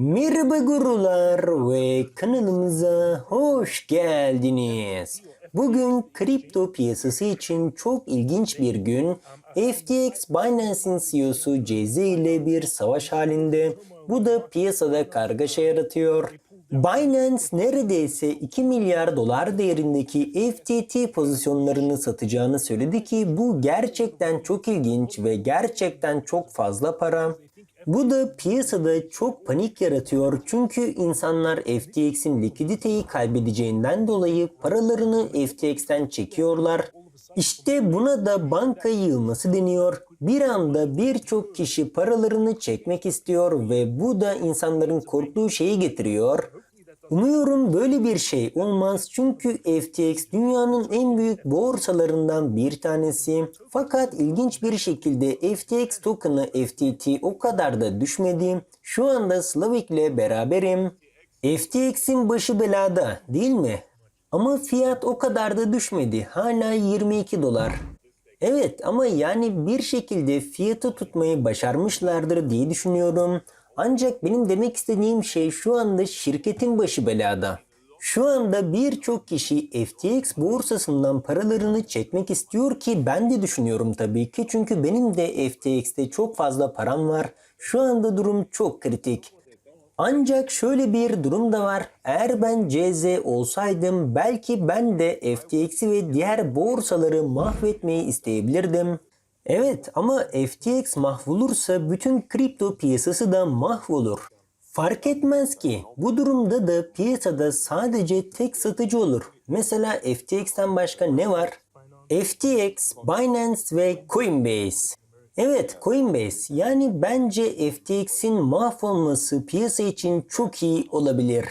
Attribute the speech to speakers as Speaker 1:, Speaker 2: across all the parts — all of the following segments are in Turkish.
Speaker 1: Merhaba gurular ve kanalımıza hoş geldiniz. Bugün kripto piyasası için çok ilginç bir gün. FTX Binance'in CEO'su CZ ile bir savaş halinde. Bu da piyasada kargaşa yaratıyor. Binance neredeyse 2 milyar dolar değerindeki FTT pozisyonlarını satacağını söyledi ki bu gerçekten çok ilginç ve gerçekten çok fazla para. Bu da piyasada çok panik yaratıyor çünkü insanlar FTX'in likiditeyi kaybedeceğinden dolayı paralarını FTX'ten çekiyorlar. İşte buna da banka yığılması deniyor. Bir anda birçok kişi paralarını çekmek istiyor ve bu da insanların korktuğu şeyi getiriyor. Umuyorum böyle bir şey olmaz çünkü FTX dünyanın en büyük borsalarından bir tanesi. Fakat ilginç bir şekilde FTX token'ı FTT o kadar da düşmedi. Şu anda Slavik ile beraberim. FTX'in başı belada değil mi? Ama fiyat o kadar da düşmedi. Hala 22 dolar. Evet ama yani bir şekilde fiyatı tutmayı başarmışlardır diye düşünüyorum. Ancak benim demek istediğim şey şu anda şirketin başı belada. Şu anda birçok kişi FTX borsasından paralarını çekmek istiyor ki ben de düşünüyorum tabii ki. Çünkü benim de FTX'te çok fazla param var. Şu anda durum çok kritik. Ancak şöyle bir durum da var. Eğer ben CZ olsaydım belki ben de FTX'i ve diğer borsaları mahvetmeyi isteyebilirdim. Evet ama FTX mahvolursa bütün kripto piyasası da mahvolur. Fark etmez ki bu durumda da piyasada sadece tek satıcı olur. Mesela FTX'ten başka ne var? FTX, Binance ve Coinbase. Evet Coinbase yani bence FTX'in mahvolması piyasa için çok iyi olabilir.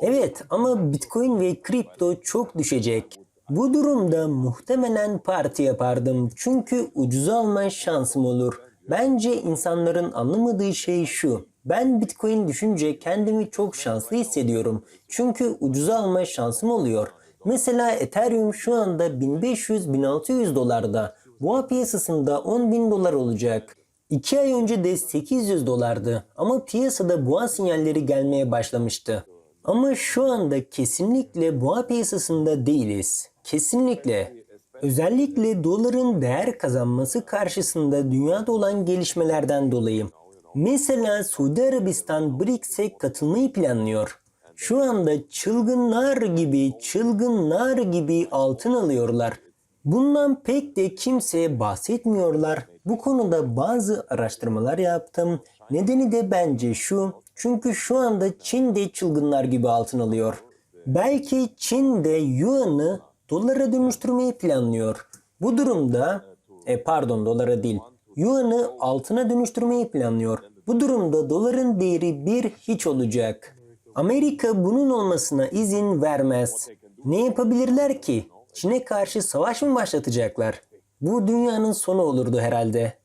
Speaker 1: Evet ama Bitcoin ve kripto çok düşecek. Bu durumda muhtemelen parti yapardım çünkü ucuza alma şansım olur. Bence insanların anlamadığı şey şu. Ben Bitcoin düşünce kendimi çok şanslı hissediyorum. Çünkü ucuza alma şansım oluyor. Mesela Ethereum şu anda 1500-1600 dolarda. Boğa piyasasında 10.000 dolar olacak. 2 ay önce de 800 dolardı ama piyasada boğa sinyalleri gelmeye başlamıştı. Ama şu anda kesinlikle boğa piyasasında değiliz. Kesinlikle. Özellikle doların değer kazanması karşısında dünyada olan gelişmelerden dolayı. Mesela Suudi Arabistan BRICS'e katılmayı planlıyor. Şu anda çılgınlar gibi, çılgınlar gibi altın alıyorlar. Bundan pek de kimseye bahsetmiyorlar. Bu konuda bazı araştırmalar yaptım. Nedeni de bence şu. Çünkü şu anda Çin de çılgınlar gibi altın alıyor. Belki Çin de yuan'ı dolara dönüştürmeyi planlıyor. Bu durumda, e pardon dolara değil, yuan'ı altına dönüştürmeyi planlıyor. Bu durumda doların değeri bir hiç olacak. Amerika bunun olmasına izin vermez. Ne yapabilirler ki? Çin'e karşı savaş mı başlatacaklar? Bu dünyanın sonu olurdu herhalde.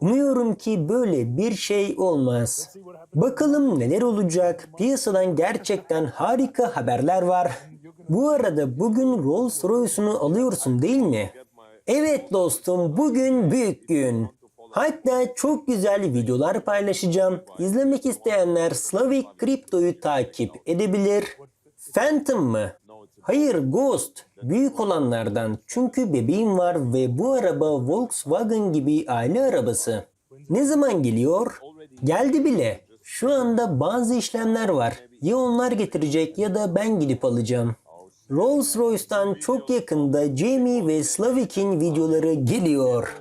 Speaker 1: Umuyorum ki böyle bir şey olmaz. Bakalım neler olacak? Piyasadan gerçekten harika haberler var. Bu arada bugün Rolls Royce'unu alıyorsun değil mi? Evet dostum bugün büyük gün. Hatta çok güzel videolar paylaşacağım. İzlemek isteyenler Slavik Kripto'yu takip edebilir. Phantom mı? Hayır Ghost. Büyük olanlardan. Çünkü bebeğim var ve bu araba Volkswagen gibi aile arabası. Ne zaman geliyor? Geldi bile. Şu anda bazı işlemler var. Ya onlar getirecek ya da ben gidip alacağım. Rolls Royce'tan çok yakında Jamie ve Slavik'in videoları geliyor.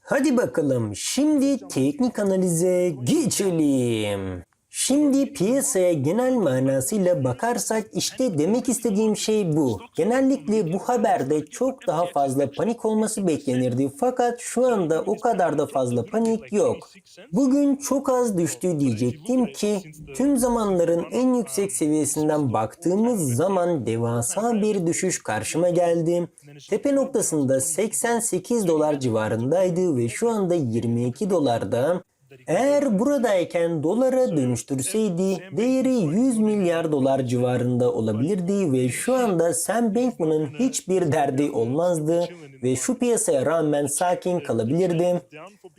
Speaker 1: Hadi bakalım şimdi teknik analize geçelim. Şimdi piyasaya genel manasıyla bakarsak işte demek istediğim şey bu. Genellikle bu haberde çok daha fazla panik olması beklenirdi fakat şu anda o kadar da fazla panik yok. Bugün çok az düştü diyecektim ki tüm zamanların en yüksek seviyesinden baktığımız zaman devasa bir düşüş karşıma geldi. Tepe noktasında 88 dolar civarındaydı ve şu anda 22 dolarda. Eğer buradayken dolara dönüştürseydi değeri 100 milyar dolar civarında olabilirdi ve şu anda Sam Bankman'ın hiçbir derdi olmazdı ve şu piyasaya rağmen sakin kalabilirdi.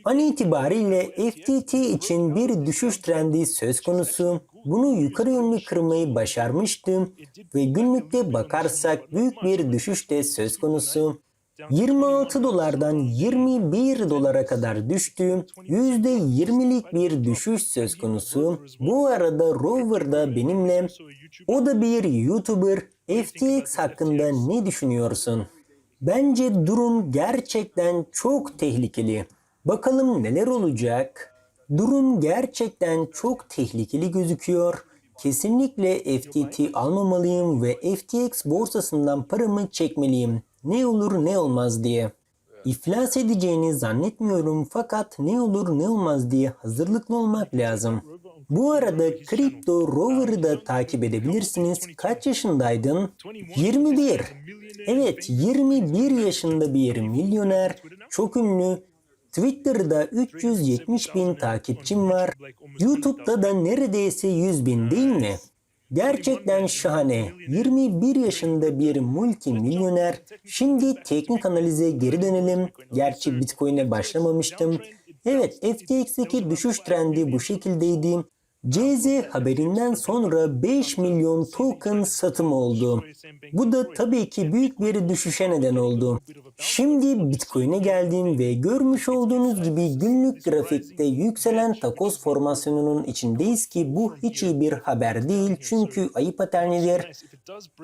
Speaker 1: An itibariyle FTT için bir düşüş trendi söz konusu. Bunu yukarı yönlü kırmayı başarmıştı ve günlükte bakarsak büyük bir düşüş de söz konusu. 26 dolardan 21 dolara kadar düştü. %20'lik bir düşüş söz konusu. Bu arada Rover da benimle. O da bir YouTuber. FTX hakkında ne düşünüyorsun? Bence durum gerçekten çok tehlikeli. Bakalım neler olacak? Durum gerçekten çok tehlikeli gözüküyor. Kesinlikle FTT almamalıyım ve FTX borsasından paramı çekmeliyim. Ne olur ne olmaz diye. İflas edeceğini zannetmiyorum fakat ne olur ne olmaz diye hazırlıklı olmak lazım. Bu arada Crypto Rover'ı da takip edebilirsiniz. Kaç yaşındaydın? 21. Evet 21 yaşında bir milyoner, çok ünlü, Twitter'da 370 bin takipçim var. YouTube'da da neredeyse 100 bin değil mi? Gerçekten şahane. 21 yaşında bir multimilyoner. Şimdi teknik analize geri dönelim. Gerçi Bitcoin'e başlamamıştım. Evet FTX'teki düşüş trendi bu şekildeydi. CZ haberinden sonra 5 milyon token satım oldu. Bu da tabii ki büyük bir düşüşe neden oldu. Şimdi Bitcoin'e geldim ve görmüş olduğunuz gibi günlük grafikte yükselen takoz formasyonunun içindeyiz ki bu hiç iyi bir haber değil çünkü ayı paternidir.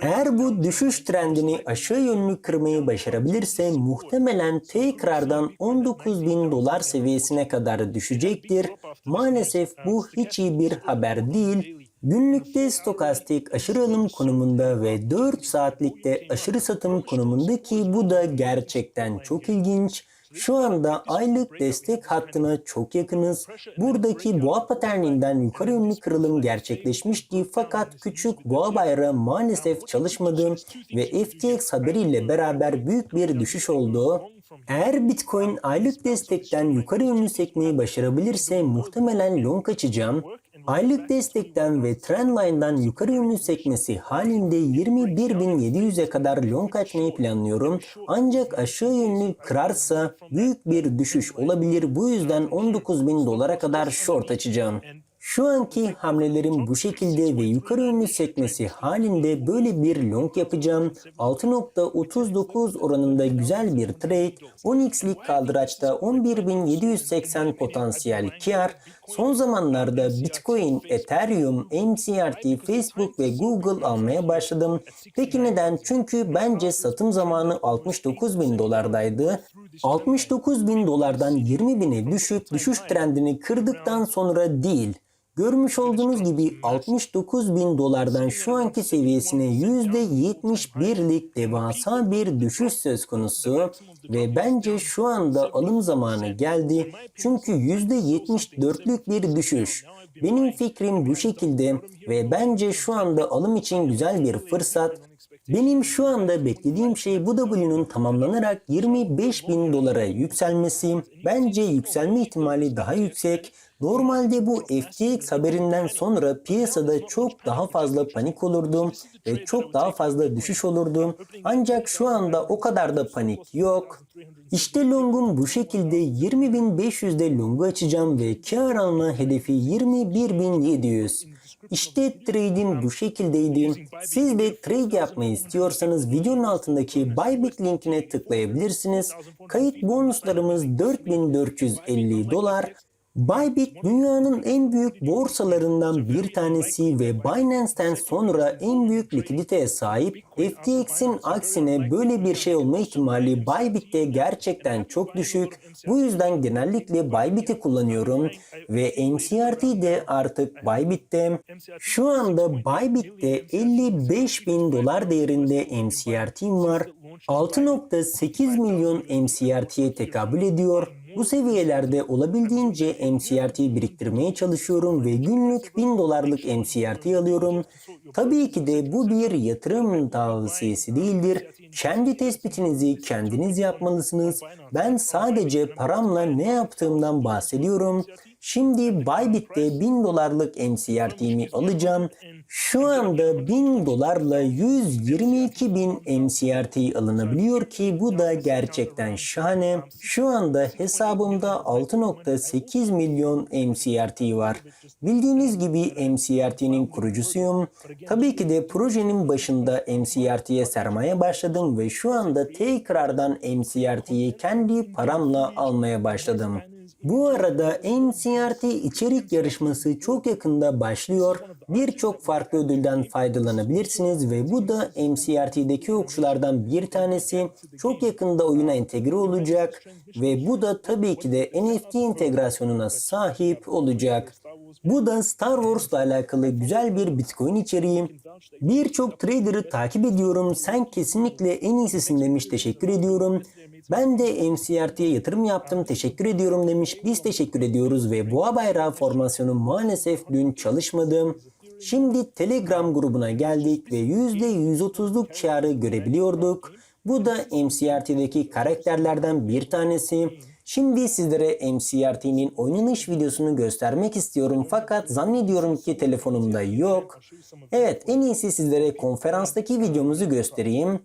Speaker 1: Eğer bu düşüş trendini aşağı yönlü kırmayı başarabilirse muhtemelen tekrardan 19 bin dolar seviyesine kadar düşecektir. Maalesef bu hiç iyi bir haber değil. Günlükte stokastik aşırı alım konumunda ve 4 saatlikte aşırı satım konumunda ki bu da gerçekten çok ilginç. Şu anda aylık destek hattına çok yakınız. Buradaki boğa paterninden yukarı yönlü kırılım gerçekleşmişti fakat küçük boğa bayrağı maalesef çalışmadı ve FTX haberiyle beraber büyük bir düşüş oldu. Eğer Bitcoin aylık destekten yukarı yönlü sekmeyi başarabilirse muhtemelen long açacağım. Aylık destekten ve trendline'dan yukarı yönlü sekmesi halinde 21.700'e kadar long açmayı planlıyorum. Ancak aşağı yönlü kırarsa büyük bir düşüş olabilir. Bu yüzden 19.000 dolara kadar short açacağım. Şu anki hamlelerim bu şekilde ve yukarı yönlü sekmesi halinde böyle bir long yapacağım. 6.39 oranında güzel bir trade. 10x'lik kaldıraçta 11.780 potansiyel kar. Son zamanlarda Bitcoin, Ethereum, MCRT, Facebook ve Google almaya başladım. Peki neden? Çünkü bence satım zamanı 69 bin dolardaydı. 69 bin dolardan 20 bine düşüp düşüş trendini kırdıktan sonra değil. Görmüş olduğunuz gibi 69 bin dolardan şu anki seviyesine %71'lik devasa bir düşüş söz konusu ve bence şu anda alım zamanı geldi çünkü %74'lük bir düşüş. Benim fikrim bu şekilde ve bence şu anda alım için güzel bir fırsat. Benim şu anda beklediğim şey bu W'nun tamamlanarak 25 bin dolara yükselmesi. Bence yükselme ihtimali daha yüksek. Normalde bu FTX haberinden sonra piyasada çok daha fazla panik olurdu ve çok daha fazla düşüş olurdu. Ancak şu anda o kadar da panik yok. İşte longum bu şekilde 20.500'de longu açacağım ve kar alma hedefi 21.700. İşte trade'im bu şekildeydi. Siz de trade yapmayı istiyorsanız videonun altındaki Bybit linkine tıklayabilirsiniz. Kayıt bonuslarımız 4450 dolar. Bybit dünyanın en büyük borsalarından bir tanesi ve Binance'ten sonra en büyük likiditeye sahip. FTX'in aksine böyle bir şey olma ihtimali Bybit'te gerçekten çok düşük. Bu yüzden genellikle Bybit'i kullanıyorum ve MCRT de artık Bybit'te. Şu anda Bybit'te 55 bin dolar değerinde MCRT'm var. 6.8 milyon MCRT'ye tekabül ediyor. Bu seviyelerde olabildiğince MCRT biriktirmeye çalışıyorum ve günlük 1000 dolarlık MCRT alıyorum. Tabii ki de bu bir yatırım tavsiyesi değildir. Kendi tespitinizi kendiniz yapmalısınız. Ben sadece paramla ne yaptığımdan bahsediyorum. Şimdi Bybit'te 1000 dolarlık MCRT'mi alacağım. Şu anda 1000 dolarla 122 bin MCRT alınabiliyor ki bu da gerçekten şahane. Şu anda hesabımda 6.8 milyon MCRT var. Bildiğiniz gibi MCRT'nin kurucusuyum. Tabii ki de projenin başında MCRT'ye sermaye başladım ve şu anda tekrardan MCRT'yi kendi paramla almaya başladım. Bu arada MCRT içerik yarışması çok yakında başlıyor. Birçok farklı ödülden faydalanabilirsiniz ve bu da MCRT'deki okçulardan bir tanesi. Çok yakında oyuna entegre olacak ve bu da tabii ki de NFT integrasyonuna sahip olacak. Bu da Star Wars'la alakalı güzel bir Bitcoin içeriği. Birçok trader'ı takip ediyorum. Sen kesinlikle en iyisisin demiş. Teşekkür ediyorum. Ben de MCRT'ye yatırım yaptım. Teşekkür ediyorum demiş. Biz teşekkür ediyoruz ve boğa bayrağı formasyonu maalesef dün çalışmadı. Şimdi Telegram grubuna geldik ve %130'luk karı görebiliyorduk. Bu da MCRT'deki karakterlerden bir tanesi. Şimdi sizlere MCRT'nin oynanış videosunu göstermek istiyorum fakat zannediyorum ki telefonumda yok. Evet en iyisi sizlere konferanstaki videomuzu göstereyim.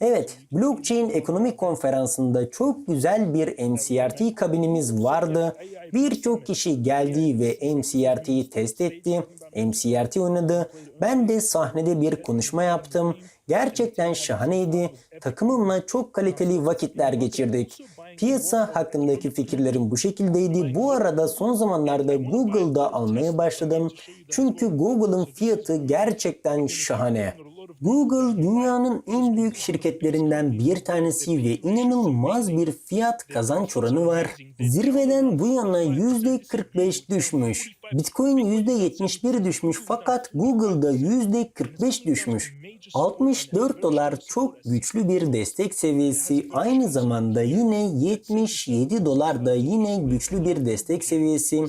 Speaker 1: Evet, Blockchain Ekonomik Konferansı'nda çok güzel bir MCRT kabinimiz vardı. Birçok kişi geldi ve MCRT'yi test etti. MCRT oynadı. Ben de sahnede bir konuşma yaptım. Gerçekten şahaneydi. Takımımla çok kaliteli vakitler geçirdik. Piyasa hakkındaki fikirlerim bu şekildeydi. Bu arada son zamanlarda Google'da almaya başladım. Çünkü Google'ın fiyatı gerçekten şahane. Google dünyanın en büyük şirketlerinden bir tanesi ve inanılmaz bir fiyat kazanç oranı var. Zirveden bu yana %45 düşmüş. Bitcoin %71 düşmüş fakat Google'da %45 düşmüş. 64 dolar çok güçlü bir destek seviyesi. Aynı zamanda yine 77 dolar da yine güçlü bir destek seviyesi.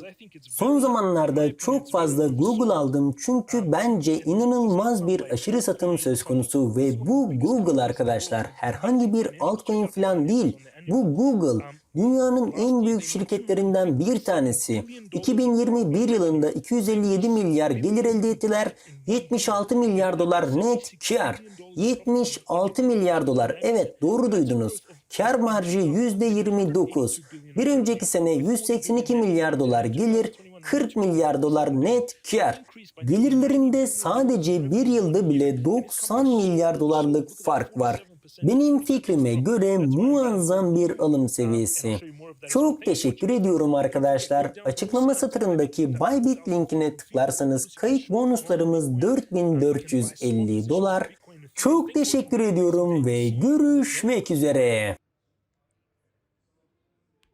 Speaker 1: Son zamanlarda çok fazla Google aldım çünkü bence inanılmaz bir aşırı satım söz konusu ve bu Google arkadaşlar herhangi bir altcoin falan değil. Bu Google dünyanın en büyük şirketlerinden bir tanesi. 2021 yılında 257 milyar gelir elde ettiler. 76 milyar dolar net kar. 76 milyar dolar. Evet doğru duydunuz. Kar marjı %29. Bir önceki sene 182 milyar dolar gelir, 40 milyar dolar net kar. Gelirlerinde sadece bir yılda bile 90 milyar dolarlık fark var. Benim fikrime göre muazzam bir alım seviyesi. Çok teşekkür ediyorum arkadaşlar. Açıklama satırındaki Bybit linkine tıklarsanız kayıt bonuslarımız 4450 dolar. Çok teşekkür ediyorum ve görüşmek üzere.